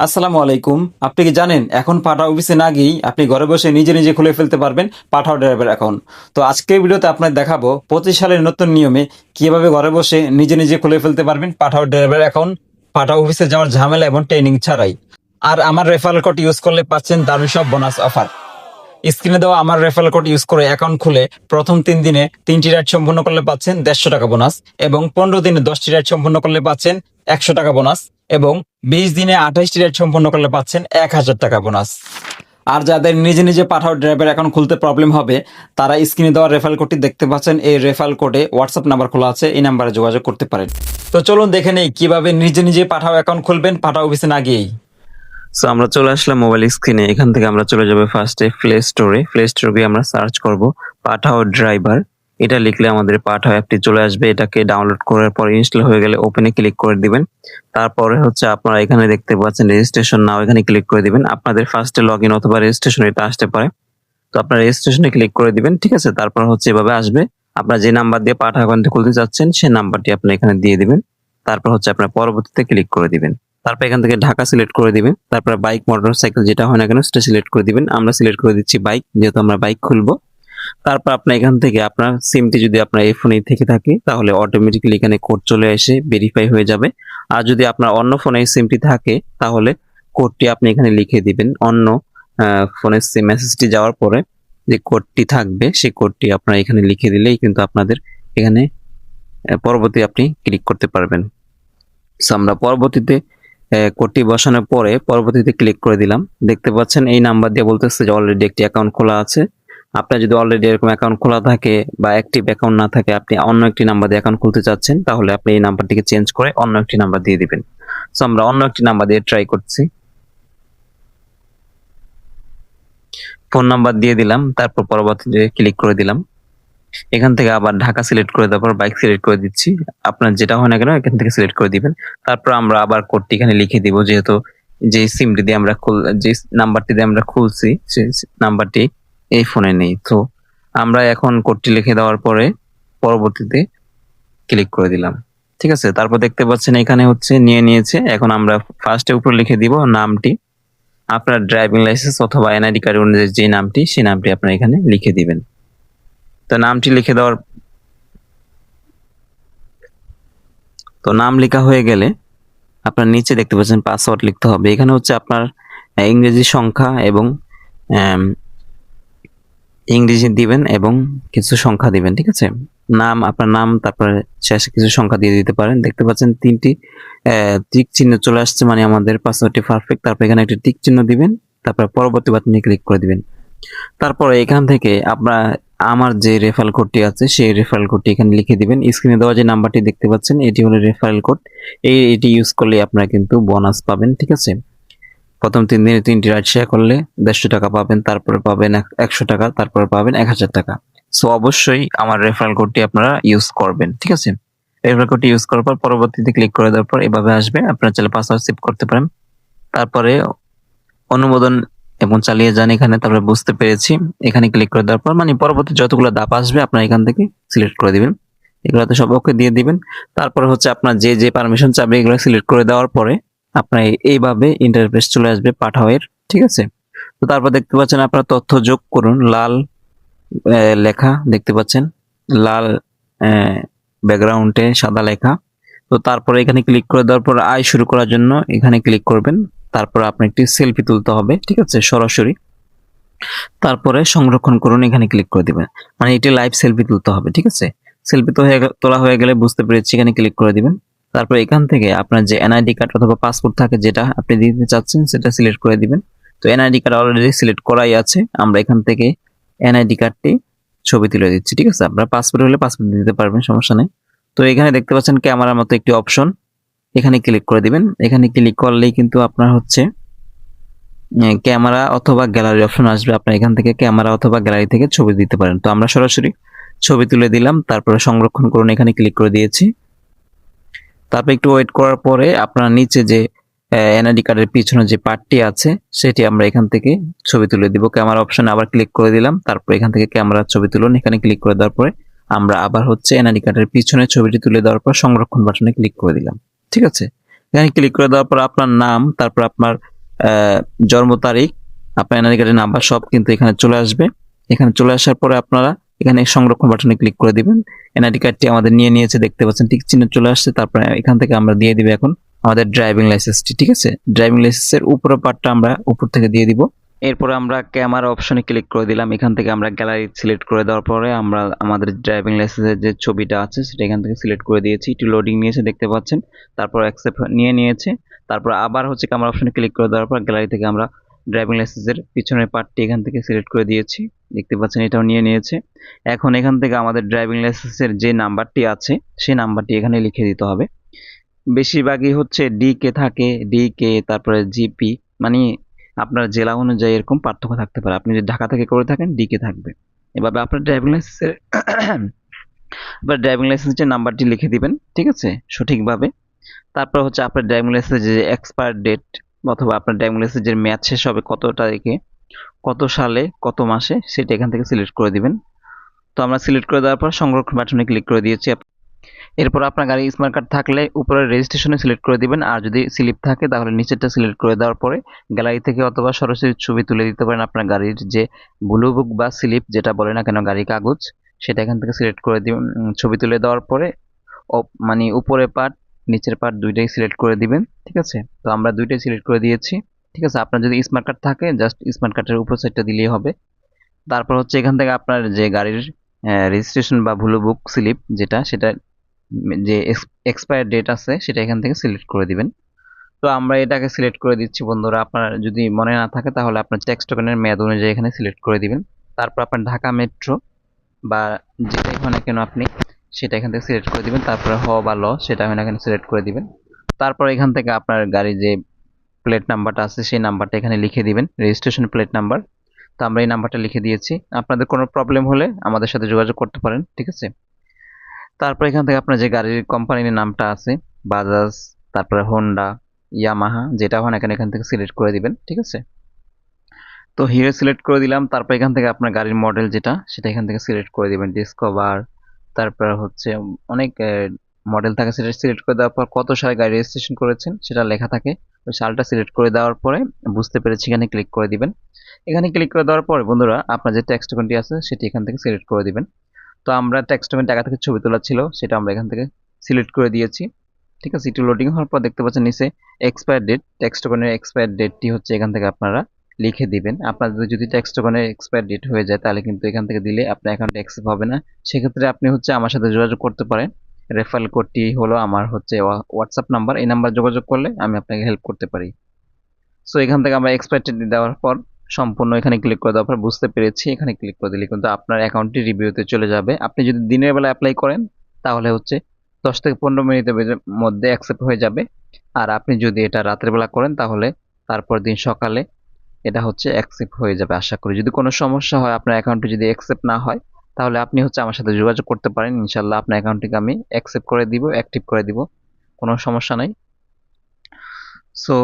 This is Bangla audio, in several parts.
আসসালামু আলাইকুম। আপনি কি জানেন, এখন পাঠা অফিসে না গিয়েই আপনি ঘরে বসে নিজে নিজে খুলে ফেলতে পারবেন পাঠাও ড্রাইভার অ্যাকাউন্ট তো আজকের ভিডিওতে আপনার দেখাবো পঁচিশ সালের নতুন নিয়মে কীভাবে ঘরে বসে নিজে নিজে খুলে ফেলতে পারবেন পাঠাও ড্রাইভার অ্যাকাউন্ট পাঠাও অফিসে যাওয়ার ঝামেলা এবং ট্রেনিং ছাড়াই। আর আমার রেফারেল কোড ইউজ করলে পাচ্ছেন দারুণ সব বোনাস অফার স্ক্রিনে দেওয়া আমার রেফারেল কোড ইউজ করে অ্যাকাউন্ট খুলে প্রথম তিন দিনে তিনটি রাইড সম্পূর্ণ করলে পাচ্ছেন দেড়শো টাকা বোনাস এবং পনেরো দিনে দশটি রাইড সম্পূর্ণ করলে পাচ্ছেন একশো টাকা বোনাস এবং বিশ দিনে আঠাশটি রাইড সম্পূর্ণ করলে পাচ্ছেন এক হাজার টাকা বোনাস আর যাদের নিজে নিজে পাঠাও ড্রাইভার অ্যাকাউন্ট খুলতে প্রবলেম হবে, তারা স্ক্রিনে দেওয়া রেফারেল কোডটি দেখতে পাচ্ছেন। এই রেফারেল কোডে হোয়াটসঅ্যাপ নাম্বার খোলা আছে, এই নাম্বারে যোগাযোগ করতে পারেন। তো চলুন দেখে নেই কীভাবে নিজে নিজে পাঠাও অ্যাকাউন্ট খুলবেন, পাঠাও অফিসে না গিয়েই। সো আমরা চলে আসলাম মোবাইল স্ক্রিনে এখান থেকে আমরা চলে যাব ফার্স্টে প্লে স্টোরে প্লে স্টোরে গিয়ে আমরা সার্চ করব পাঠাও ড্রাইভার এটা লিখলে আমাদের পাঠাও অ্যাপটি চলে আসবে। এটাকে ডাউনলোড করার পর ইনস্টল হয়ে গেলে ওপেনে ক্লিক করে দিবেন। তারপরে হচ্ছে আপনারা এখানে দেখতে পাচ্ছেন রেজিস্ট্রেশন নাও এখানে ক্লিক করে দিবেন। আপনাদের ফার্স্টে লগ ইন অথবা রেজিস্ট্রেশন এটা আসতে পারে। তো আপনারা রেজিস্ট্রেশনে ক্লিক করে দিবেন, ঠিক আছে? তারপর হচ্ছে এভাবে আসবে। আপনার যে নাম্বার দিয়ে পাঠা অ্যাকাউন্টে খুলতে চাচ্ছেন সেই নাম্বারটি আপনি এখানে দিয়ে দিবেন। তারপর হচ্ছে আপনার পরবর্তীতে ক্লিক করে দিবেন। তারপর এখান থেকে ঢাকা সিলেক্ট করে দিবেন। তারপর বাইক মোটর সাইকেল যেটা হয় না কেন সেটা সিলেক্ট করে দিবেন। আমরা সিলেক্ট করে দিচ্ছি বাইক যেহেতু আমরা বাইক খুলবো। তারপর আপনার এখান থেকে আপনার সিমটি যদি আপনার এই ফোনে থেকে থাকে তাহলে অটোমেটিক্যালি এখানে কোড চলে এসে ভেরিফাই হয়ে যাবে। আর যদি আপনার অন্য ফোনে সিমটি থাকে তাহলে কোডটি আপনি এখানে লিখে দিবেন। অন্য ফোনের সিম মেসেজটি যাওয়ার পরে যে কোডটি থাকবে সেই কোডটি আপনার এখানে লিখে দিলেই কিন্তু আপনাদের এখানে পরবর্তী আপনি ক্লিক করতে পারবেন। So, আমরা পরবর্তীতে কোডটি বসানোর পরে পরবর্তীতে ক্লিক করে দিলাম। দেখতে পাচ্ছেন এই নাম্বার দিয়ে বলতেছে যে অলরেডি একটি অ্যাকাউন্ট খোলা আছে। আপনার যদি অলরেডি এরকম অ্যাকাউন্ট খোলা থাকে বা অ্যাক্টিভ অ্যাকাউন্ট না থাকে, আপনি অন্য একটি নাম্বার দিয়ে অ্যাকাউন্ট খুলতে চাচ্ছেন, তাহলে আপনি এই নাম্বারটিকে চেঞ্জ করে অন্য একটি নাম্বার দিয়ে দিবেন। সো আমরা অন্য একটি নাম্বার দিয়ে ট্রাই করছি। ফোন নাম্বার দিয়ে দিলাম, তারপর পরবর্তীতে ক্লিক করে দিলাম। এখান থেকে আবার ঢাকা সিলেক্ট করে দেওয়ার পর বাইক সিলেক্ট করে দিচ্ছি। আপনার যেটা হয় না কেন, এখান থেকে সিলেক্ট করে দিবেন। তারপর আমরা আবার কোডটি এখানে লিখে দিব, যেহেতু যে সিমটি দিয়ে আমরা যে নাম্বারটি দিয়ে আমরা খুলছি সেই নাম্বারটি এই ফোনে নেই। তো আমরা এখন কোডটি লিখে দেওয়ার পরে পরবর্তীতে ক্লিক করে দিলাম। ঠিক আছে? তারপর দেখতে পাচ্ছেন এখানে হচ্ছে নিয়ে নিয়েছে। এখন আমরা ফার্স্টে উপরে লিখে দিব নামটি। আপনার ড্রাইভিং লাইসেন্স অথবা এনআইডি কার্ড অনুযায়ী যে নামটি সেই নামটি আপনার এখানে লিখে দিবেন। তো নামটি লিখে দেওয়ার তো নাম লেখা হয়ে গেলে আপনার নিচে দেখতে পাচ্ছেন পাসওয়ার্ড লিখতে হবে। এখানে হচ্ছে আপনার ইংরেজি সংখ্যা এবং ইংরেজি দিবেন এবং কিছু সংখ্যা দিবেন, ঠিক আছে? নাম, আপনার নাম, তারপরে শেষে কিছু সংখ্যা দিয়ে দিতে পারেন। দেখতে পাচ্ছেন তিনটি টিক চিহ্ন চলে আসছে মানে আমাদের পাসওয়ার্ডটি পারফেক্ট তারপর এখানে একটি টিক চিহ্ন দিবেন, তারপর পরবর্তী বাটনে ক্লিক করে দিবেন। তারপরে এখান থেকে আপনার আমার যে রেফারেল কোডটি আছে, সেই রেফারেল কোডটি এখানে লিখে দিবেন। স্ক্রিনে দেওয়া যে নাম্বারটি দেখতে পাচ্ছেন, এটি হলো রেফারেল কোড এই, এটি ইউজ করলে আপনারা কিন্তু বোনাস পাবেন, ঠিক আছে? প্রথম তিন দিনে তিনটি রাইড শেয়ার করলে দেড়শো টাকা পাবেন, তারপরে পাবেন এক- একশো টাকা, তারপরে পাবেন এক হাজার টাকা। সো অবশ্যই আমার রেফারেল কোডটি আপনারা ইউজ করবেন, ঠিক আছে? রেফারেল কোডটি ইউজ করার পর পরবর্তীতে ক্লিক করে দেওয়ার পর এভাবে আসবে। আপনারা চাইলে পাসওয়ার্ড সেভ করতে পারেন। তারপরে অনুমোদন এবং চালিয়ে যান এখানে, তারপরে বুঝতে পেরেছি। এখানে ক্লিক করে দেওয়ার পর মানে পরবর্তী যতগুলো ধাপ আসবে, আপনার এখান থেকে সিলেক্ট করে দিবেন। এগুলোতে সব ওকে দিয়ে দিবেন। তারপরে হচ্ছে আপনার যে যে পারমিশন চাবে, এগুলো সিলেক্ট করে দেওয়ার পরে আপনার এইভাবে ইন্টারফেস চলে আসবে পাঠাওয়ের, ঠিক আছে? তো তারপর দেখতে পাচ্ছেন আপনার তথ্য যোগ করুন, লাল লেখা দেখতে পাচ্ছেন। লাল ব্যাকগ্রাউন্ডে সাদা লেখা। তো তারপরে এখানে ক্লিক করে দেওয়ার পর আয় শুরু করার জন্য এখানে ক্লিক করবেন। তারপর আপনি একটি সেলফি তুলতে হবে, ঠিক আছে? সরাসরি। তারপরে সংরক্ষণ করুন, এখানে ক্লিক করে দিবেন। মানে এটি লাইভ সেলফি তুলতে হবে, ঠিক আছে? সেলফি তো হয়ে তোলা হয়ে গেলে বুঝতে পেরেছি, এখানে ক্লিক করে দিবেন। তারপর এখান থেকে আপনার যে এনআইডি কার্ড অথবা পাসপোর্ট থাকে, যেটা আপনি দিতে চাচ্ছেন, সেটা সিলেক্ট করে দিবেন। তো এনআইডি কার্ড অলরেডি সিলেক্ট করাই আছে। আমরা এখান থেকে এনআইডি কার্ডটি ছবি তুলে দিচ্ছি, ঠিক আছে? আপনার পাসপোর্ট হলে পাসপোর্ট দিতে পারবেন, সমস্যা নেই। তো এখানে দেখতে পাচ্ছেন ক্যামেরার মতো একটি অপশন এখানে ক্লিক করে দিবেন। এখানে ক্লিক করলেই কিন্তু আপনার হচ্ছে ক্যামেরা অথবা গ্যালারি অপশন আসবে। আপনার এখান থেকে ক্যামেরা অথবা গ্যালারি থেকে ছবি দিতে পারেন। তো আমরা সরাসরি ছবি তুলে দিলাম, তারপরে সংরক্ষণ করুন। এখানে ক্লিক করে দিয়েছি। তারপর একটু ওয়েট করার পরে আপনার নিচে যে এনআইডি কার্ডের পিছনে যে পার্টটি আছে, সেটি আমরা এখান থেকে ছবি তুলে দিব। ক্যামেরা অপশনে আবার ক্লিক করে দিলাম। তারপর এখান থেকে ক্যামেরার ছবি তুলুন। এখানে ক্লিক করে দেওয়ার পরে আমরা আবার হচ্ছে এনআইডি কার্ডের পিছনে ছবিটি তুলে দেওয়ার পর সংরক্ষণ বাটনে ক্লিক করে দিলাম। ঠিক আছে? এখানে ক্লিক করে দেওয়ার পর আপনার নাম, তারপর আপনার জন্ম তারিখ, আপনার এনআইডি কার্ডের নাম্বার সব কিন্তু এখানে চলে আসবে। এখানে চলে আসার পরে আপনারা এখানে সংরক্ষণ বাটনে ক্লিক করে দিবেন। এনআইডি কার্ডটি আমাদের নিয়ে নিয়েছে, দেখতে পাচ্ছেন, ঠিক চিহ্ন চলে আসছে, তারপরে এখান থেকে আমরা দিয়ে দিব এখন আমাদের ড্রাইভিং লাইসেন্সটি ঠিক আছে? ড্রাইভিং লাইসেন্সের উপরের পার্টটা আমরা উপর থেকে দিয়ে দিব। এরপরে আমরা ক্যামেরা অপশনে ক্লিক করে দিলাম। এখান থেকে আমরা গ্যালারি সিলেক্ট করে দেওয়ার পরে আমরা আমাদের ড্রাইভিং লাইসেন্সের যে ছবিটা আছে, সেটা এখান থেকে সিলেক্ট করে দিয়েছি। একটু লোডিং নিয়েছে, দেখতে পাচ্ছেন। তারপর অ্যাকসেপ্ট নিয়ে নিয়েছে। তারপর আবার হচ্ছে ক্যামেরা অপশনে ক্লিক করে দেওয়ার পর গ্যালারি থেকে আমরা ড্রাইভিং লাইসেন্সের পিছনের পার্টটি এখান থেকে সিলেক্ট করে দিয়েছি। দেখতে পাচ্ছেন, এটাও নিয়ে নিয়েছে। এখন এখান থেকে আমাদের ড্রাইভিং লাইসেন্সের যে নাম্বারটি আছে, সেই নাম্বারটি এখানে লিখে দিতে হবে। বেশিরভাগই হচ্ছে ডি কে থাকে ডি কে তারপরে জিপি মানে আপনার জেলা অনুযায়ী এরকম পার্থক্য থাকতে পারে। আপনি যদি ঢাকা থেকে করে থাকেন ডি কে থাকবে। এভাবে আপনার ড্রাইভিং লাইসেন্সের আপনার ড্রাইভিং লাইসেন্সের নাম্বারটি লিখে দিবেন, ঠিক আছে? সঠিকভাবে। তারপর হচ্ছে আপনার ড্রাইভিং লাইসেন্সের যে এক্সপায়ার ডেট অথবা আপনার ড্রাইভিং লাইসেন্সের মেয়াদ শেষ হবে কত তারিখে, কত সালে, কত মাসে, সেটা এখান থেকে সিলেক্ট করে দিবেন। তো আমরা সিলেক্ট করে দেওয়ার পর সংরক্ষণ বাটনে ক্লিক করে দিয়েছি। এরপর আপনার গাড়ি স্মার্ট কার্ড থাকলে উপরে রেজিস্ট্রেশনে সিলেক্ট করে দিবেন। আর যদি স্লিপ থাকে, তাহলে নিচেরটা সিলেক্ট করে দেওয়ার পরে গ্যালারি থেকে অথবা সরাসরি ছবি তুলে দিতে পারেন আপনার গাড়ির যে ব্লু বুক বা স্লিপ যেটা বলে না কেন গাড়ির কাগজ, সেটা এখান থেকে সিলেক্ট করে দিবেন। ছবি তুলে দেওয়ার পরে মানে উপরে পার্ট নিচের পার্ট দুইটাই সিলেক্ট করে দিবেন, ঠিক আছে? তো আমরা দুইটাই সিলেক্ট করে দিয়েছি, ঠিক আছে? আপনার যদি স্মার্ট কার্ড থাকে জাস্ট স্মার্ট কার্ডের উপর সাইডটা দিলেই হবে। তারপর হচ্ছে এখান থেকে আপনার যে গাড়ির রেজিস্ট্রেশন বা ব্লু বুক স্লিপ যেটা, সেটা যে এক্সপায়ার ডেট আছে, সেটা এখান থেকে সিলেক্ট করে দিবেন। তো আমরা এটাকে সিলেক্ট করে দিচ্ছি বন্ধুরা। আপনার যদি মনে না থাকে, তাহলে আপনার ট্যাক্স টোকেনের মেয়াদ অনুযায়ী এখানে সিলেক্ট করে দিবেন। তারপর আপনার ঢাকা মেট্রো বা যেটাই হয় কেন আপনি, সেটা এখান থেকে সিলেক্ট করে দিবেন। তারপরে হ বা ল, সেটা হয় না সিলেক্ট করে দিবেন। তারপর এখান থেকে আপনার গাড়ির যে প্লেট নাম্বারটা আছে, সেই নাম্বারটা এখানে লিখে দিবেন রেজিস্ট্রেশন প্লেট নাম্বার তো আমরা এই নাম্বারটা লিখে দিয়েছি। আপনাদের কোনো প্রবলেম হলে আমাদের সাথে যোগাযোগ করতে পারেন, ঠিক আছে? তারপর এখান থেকে আপনার যে গাড়ির কোম্পানির নামটা আছে বাজাজ তারপরে হোন্ডা ইয়ামাহা যেটা হয় না কেন এখান থেকে সিলেক্ট করে দিবেন, ঠিক আছে? তো হিরো সিলেক্ট করে দিলাম, তারপর এখান থেকে আপনার গাড়ির মডেল যেটা, সেটা এখান থেকে সিলেক্ট করে দিবেন ডিসকভার তারপর হচ্ছে অনেক মডেল থাকে, সেটা সিলেক্ট করে দেওয়ার পর কত সালে গাড়ি রেজিস্ট্রেশন করেছেন, সেটা লেখা থাকে। ওই সালটা সিলেক্ট করে দেওয়ার পরে বুঝতে পেরেছি এখানে ক্লিক করে দিবেন। এখানে ক্লিক করে দেওয়ার পরে বন্ধুরা, আপনার যে ট্যাক্স টোকেনটি আছে, সেটি এখান থেকে সিলেক্ট করে দিবেন। তো আমরা ট্যাক্স টোকেন টাকা থেকে ছবি তোলা ছিল, সেটা আমরা এখান থেকে সিলেক্ট করে দিয়েছি। ঠিক আছে, একটু লোডিং হওয়ার পর দেখতে পাচ্ছেন নিচে এক্সপায়ার ডেট ট্যাক্স টোকেনের এক্সপায়ার ডেটটি হচ্ছে এখান থেকে আপনারা লিখে দিবেন। আপনাদের যদি ট্যাক্স টোকেনের এক্সপায়ার ডেট হয়ে যায়, তাহলে কিন্তু এখান থেকে দিলে আপনার অ্যাকাউন্টে অ্যাক্সেপ্ট হবে না। সেক্ষেত্রে আপনি হচ্ছে আমার সাথে যোগাযোগ করতে পারেন। রেফারেল কোডটি হলো আমার হচ্ছে হোয়াটসঅ্যাপ নাম্বার এই নাম্বার যোগাযোগ করলে আমি আপনাকে হেল্প করতে পারি। সো এখান থেকে আমরা এক্সপায়ার ডেট দেওয়ার পর সম্পূর্ণ এখানে ক্লিক করে দেওয়ার পর বুঝতে পেরেছি, এখানে ক্লিক করে দিলে কিন্তু আপনার অ্যাকাউন্টটি রিভিউতে চলে যাবে। আপনি যদি দিনের বেলা অ্যাপ্লাই করেন, তাহলে হচ্ছে দশ থেকে পনেরো মিনিটের মধ্যে অ্যাকসেপ্ট হয়ে যাবে। আর আপনি যদি এটা রাতের বেলা করেন, তাহলে তারপর দিন সকালে এটা হচ্ছে অ্যাকসেপ্ট হয়ে যাবে, আশা করি। যদি কোনো সমস্যা হয়, আপনার অ্যাকাউন্টে যদি অ্যাকসেপ্ট না হয়, তাহলে আপনি হচ্ছে আমার সাথে যোগাযোগ করতে পারেন। ইনশাল্লাহ আপনার অ্যাকাউন্টটিকে আমি অ্যাকসেপ্ট করে দিব অ্যাক্টিভ করে দিব। কোনো সমস্যা নাই। সো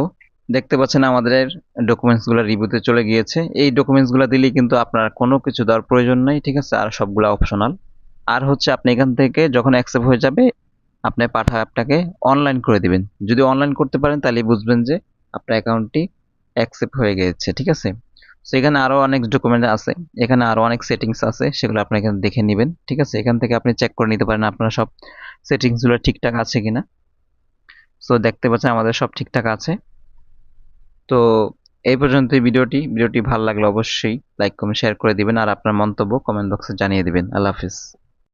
দেখতে পাচ্ছেন আমাদের ডকুমেন্টসগুলো রিভিউতে চলে গিয়েছে। এই ডকুমেন্টসগুলো দিলেই কিন্তু আপনার কোনো কিছু দেওয়ার প্রয়োজন নাই, ঠিক আছে? আর সবগুলো অপশনাল আর হচ্ছে আপনি এখান থেকে যখন অ্যাকসেপ্ট হয়ে যাবে, আপনি পাঠা অ্যাপটাকে অনলাইন করে দিবেন। যদি অনলাইন করতে পারেন, তাহলে বুঝবেন যে আপনার অ্যাকাউন্টটি অ্যাকসেপ্ট হয়ে গেছে ঠিক আছে? তো এখানে আরও অনেক ডকুমেন্ট আছে। এখানে আরও অনেক সেটিংস আছে, সেগুলো আপনি এখানে দেখে নেবেন, ঠিক আছে? এখান থেকে আপনি চেক করে নিতে পারেন আপনার সব সেটিংসগুলো ঠিকঠাক আছে কিনা। সো দেখতে পাচ্ছেন আমাদের সব ঠিকঠাক আছে। তো এই পর্যন্ত ভিডিওটি। ভিডিওটি ভালো লাগলে অবশ্যই লাইক, কমেন্ট, শেয়ার করে দিবেন। আর আপনার মন্তব্য কমেন্ট বক্সে জানিয়ে দিবেন। আল্লাহ হাফিজ।